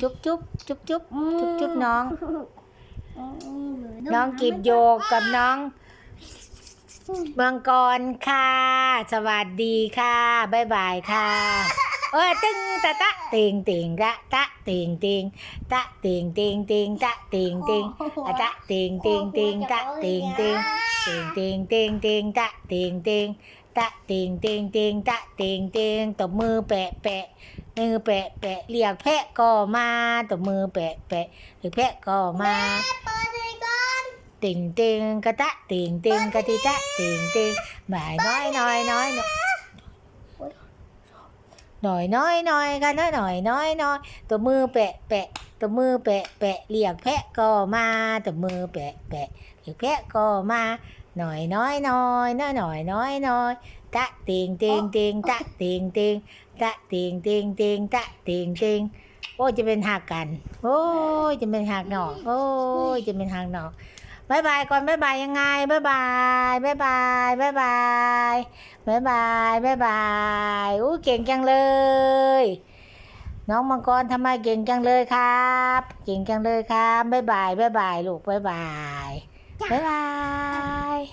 จุ๊บจุ๊บจุ๊บจุ๊บจุ๊บจุ๊บน้อง Ừ, น้องกิบโยกกับน้องมังกรค่ะ สวัสดีค่ะบ๊ายบายค่ะเอ้ยตึงตะตะติงติงตะตะติงติงตะติงติงติงตะติงติงอะตะติงติงติงตะติงติงติงติงติงติงตะติงติง ตะติงติงติงตะติงติงตบมือแปะแปะมือแปะแปะเรียกแพะก็มาตบมือแปะแปะเรียกแพะก็มาเติงเติงกระตะติงติงกระติตะติงติงบ่ายน้อยน้อยน้อยน้อยหน่อยน้อยน้อยกันน้อยหน่อยน้อยน้อยตัวมือแปะแปะตัวมือแปะแปะเรียกแพะก็มาตัวมือแปะแปะเรียกแพะก็มา หน่อยน้อยน้อยน้อยหน่อยน้อยน้อยตะติงติงติงตะติงติงตะติงติงติงตะติงติงโอ้ยจะเป็นหักกัน โอ้ยจะเป็นหักหนอกโอ้ยจะเป็นหักหนอกบายบายก่อนบายบายยังไงบายบายบายบายบายบายบายบายบายบายอู้เก่งจังเลย น้องมังกรทำไมเก่งจังเลยครับ เก่งจังเลยครับบายบายบายบายลูกบายบาย 拜拜。